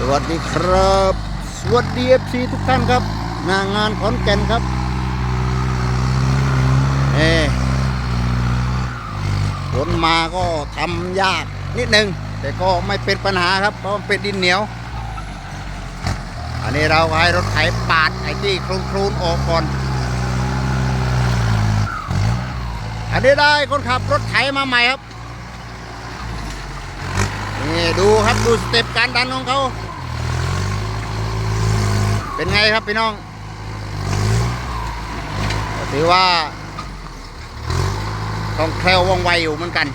สวัสดีครับ สวัสดีเอฟซีทุกท่านครับหนางานขอนแก่นครับเอฝนมาก็ทำยากนิดนึง แต่ก็ไม่เป็นปัญหาครับ เพราะมันเป็นดินเหนียว อันนี้เราให้รถไถปาดไอ้ที่ครูนครูนๆออกก่อน อันนี้ได้คนขับรถไถมาใหม่ครับนี่ดูครับดูสเต็ปการดันของเขา เป็นไงครับพี่น้องถือว่าต้องแคล้วว่องไวอยู่เหมือนกัน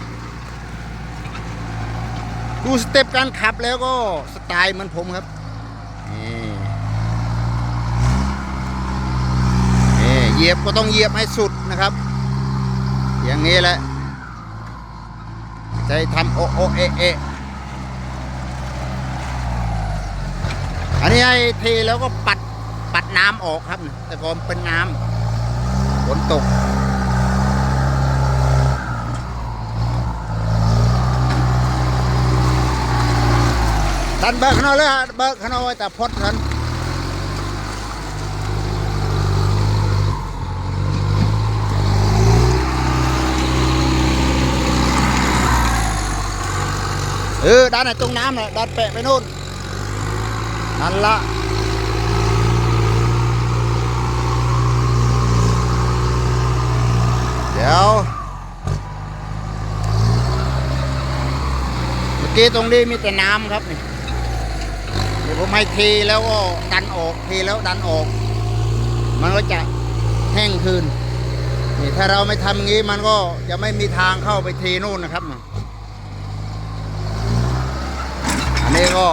ดูสเต็ปการขับแล้วก็สไตล์เหมือนผมครับนี่นี่เหยียบก็ต้องเหยียบให้สุดนะครับ อย่างนี้แหละ ใจทำโอโอเอเอะ อันนี้ให้เทแล้วก็ปัดปัดน้ำออกครับ แต่ก่อนเป็นน้ำฝนตกดันเบิกขนอยเลยฮะเบิกขนอยแต่พดทันเออดันไอ้ตรงน้ำน่ะดันแปะไปนู่น นั่นละเดี๋ยวเมื่อกี้ตรงนี้มีแต่น้ำครับนี่เดี๋ยวผมให้ทีแล้วก็ดันออกทีแล้วดันออก มันก็จะแห้งคืนนี่ถ้าเราไม่ทำอย่างนี้มันก็จะไม่มีทางเข้าไปทีนู่นนะครับอันนี้ก็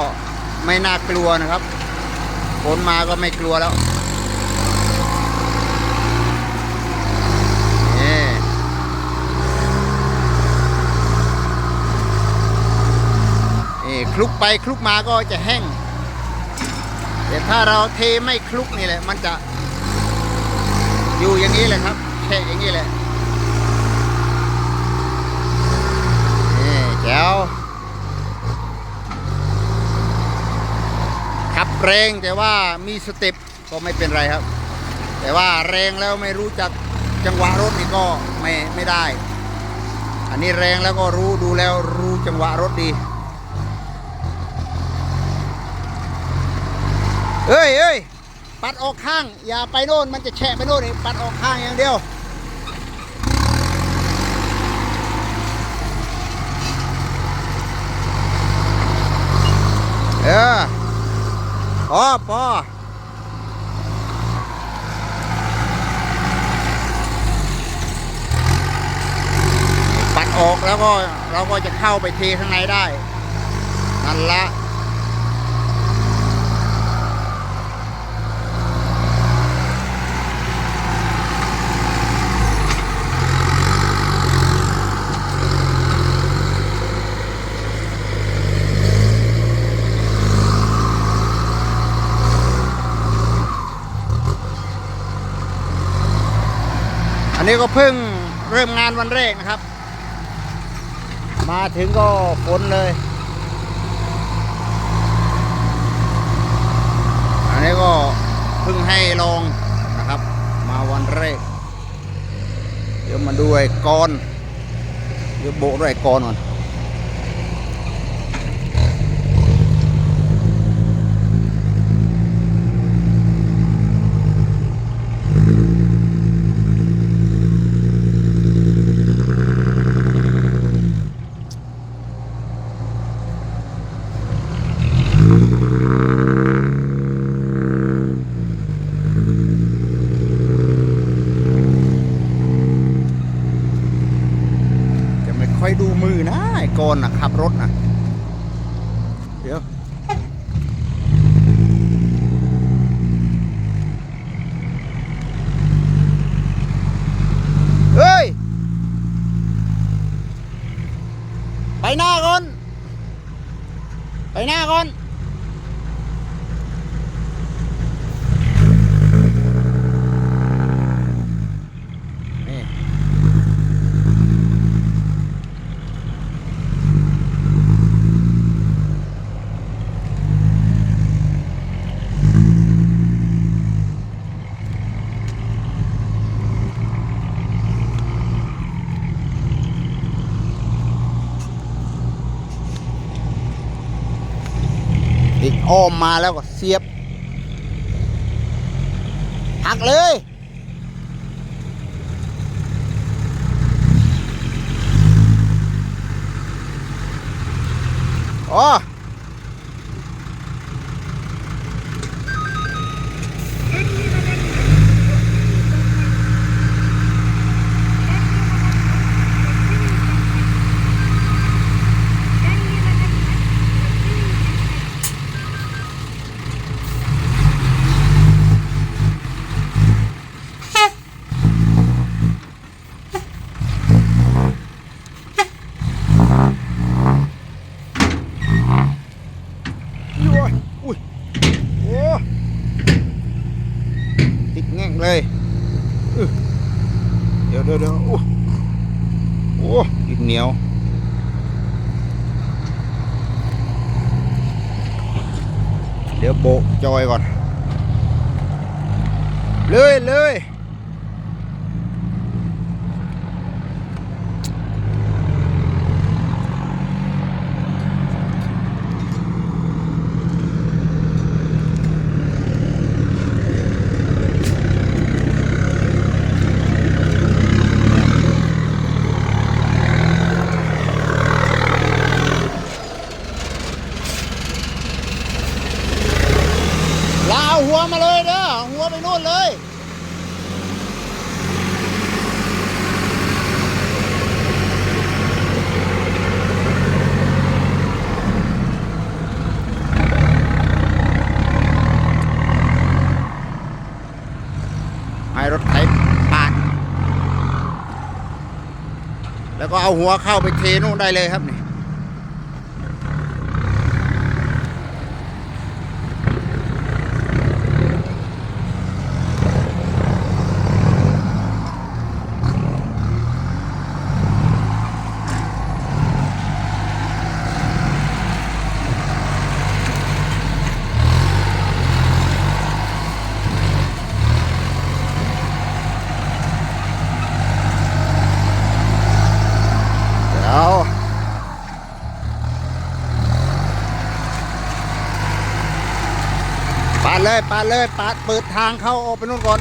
ไม่น่ากลัวนะครับฝนมาก็ไม่กลัวแล้วนี่คลุกไปคลุกมาก็จะแห้ง แต่ถ้าเราเทไม่คลุกนี่แหละ มันจะอยู่อย่างนี้แหละครับแค่อย่างนี้แหละนี่แจ๋ว ขับแรงแต่ว่ามีสเต็ปก็ไม่เป็นไรครับ แต่ว่าแรงแล้วไม่รู้จักจังหวะรถนี่ก็ไม่ไม่ได้ อันนี้แรงแล้วก็รู้ดูแล้วรู้จังหวะรถดีเอ้ยเอ้ยปัดออกข้าง อย่าไปโน่นมันจะแฉะไปโน่นปัดออกข้างอย่างเดียวเออ พอพอปัดออกแล้วก็เราก็จะเข้าไปเทข้างในได้นั่นละ อั นี้ก็เพิ่งเริ่มงานวันแรกนะครับ มาถึงก็ฝนเลย อันนี้ก็เพิ่งให้ลองนะครับ มาวันแรก เดี๋ยวมาดูไอ้กอนเดี๋ยวโบด้วยไอ้กอนก่อน จะไม่ค่อยดูมือนะไอ้กอนนะขับรถนะเดี๋ยว เฮ้ย ไป หน้าก่อน ไปหน้าก่อน อ้อมมาแล้วก็เสียบ หักเลย อ๋อ อุ้ยอุ้ยโอ้ติดแง่งเลยเดี๋ยวเดี๋ยวเดี๋ยวโอ้โอ้ติดเหนียวเดี๋ยวโบกจอยก่อนเลยเลยลาเอาหัวมาเลยเด้อเอาหัวไปนู่นเลย ให้รถไถผ่าน แล้ว ก็เอาหัวเข้าไปเทนู่นได้เลยครับนี่ เดี๋ยวปาด เลยปาดเลยปาดเปิดทางเข้าออกไปนู่นก่อน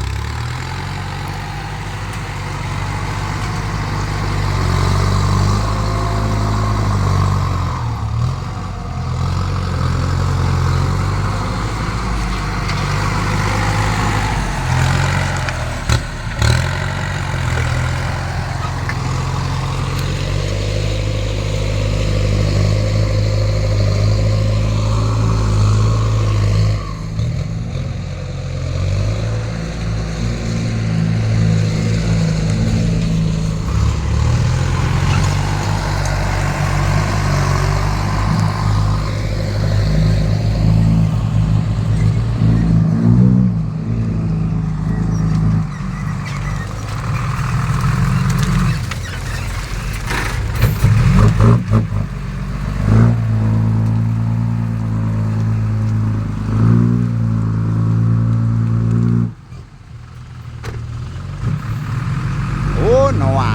โอ้หนอว่า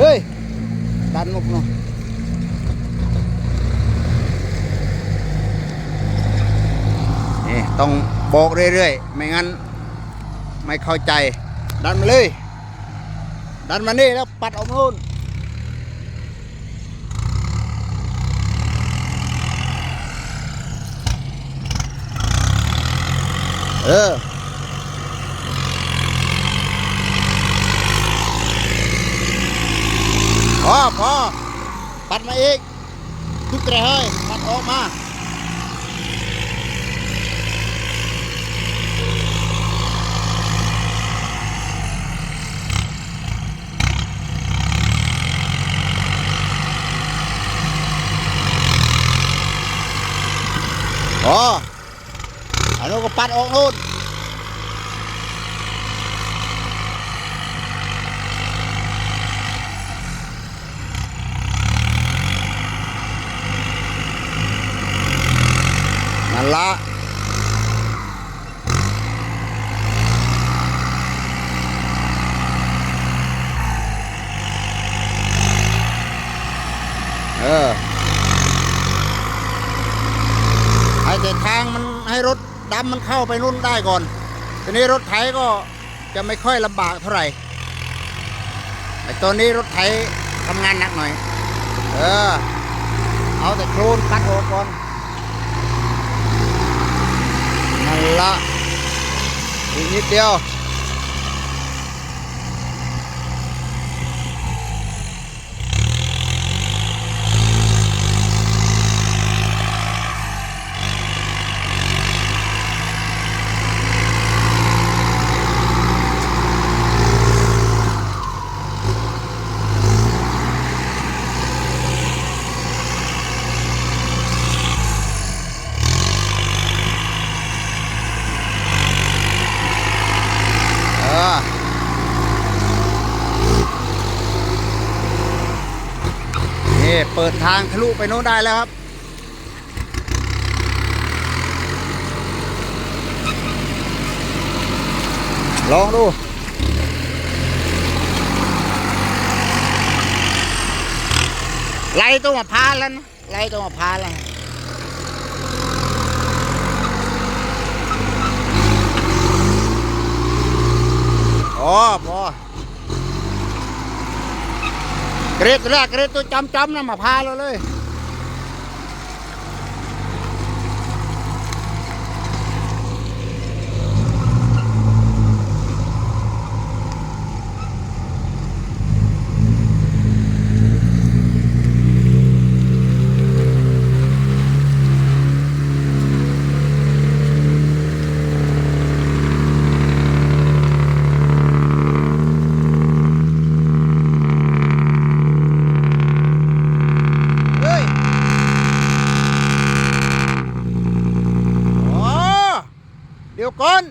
เฮ้ย ดันมุกเนาะนี่ต้องบอกเรื่อยๆ ไม่งั้นไม่เข้าใจ ดันมาเลย ดันมานี่แล้วปัดออกนู่นเออ พอพอปัดมาอีกทุกกระเฮ้ยปัดออกมาอ๋ออันนู้นก็ปัดออกนู่น ละเออ ให้แต่ทางมันให้รถดำมันเข้าไปนู่นได้ก่อนทีนี้รถไถก็จะไม่ค่อยลำบากเท่าไหร่ไอ้ตัวนี้รถไถทำงานหนักหน่อย เออ เอาแต่โครนคัดออกก่อน นั่นละอีกนิดเดียว เออ นี่เปิ ดทางทะลุไปโน้นได้แล้วครับ ลองดูไล่ตัวมาพาแล้วนะไล่ตัวมาพาแล้วอ๋อพอ เกรดแรกเกรดตัวจำจำๆนะมาพาเราเลย เฮ้ยโอ้เดี๋ยวก่อน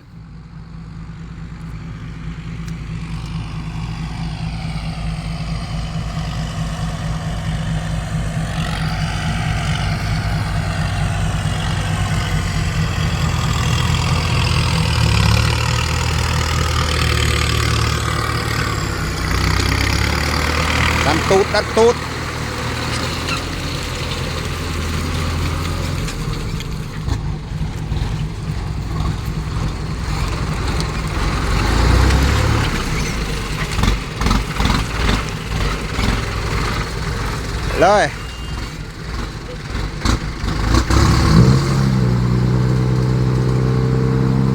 ดันตูดดันตูด เลย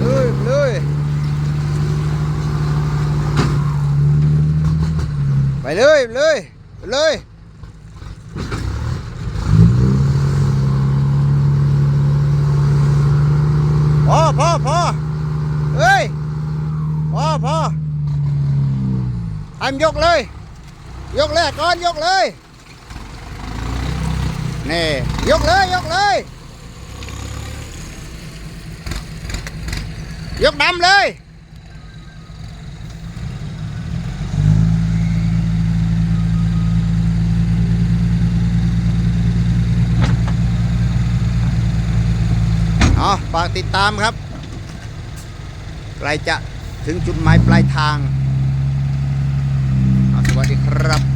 เลยเลยไป เลยเลยเลยพอพอพอเฮ้ยพอพอทำยกเลย ยกเลยก่อนยกเลยนี่ยกเลยยกเลย ยกดำเลย เอฝากติดตามครับใกล้จะถึงจุดหมายปลายทาง สวัสดีครับ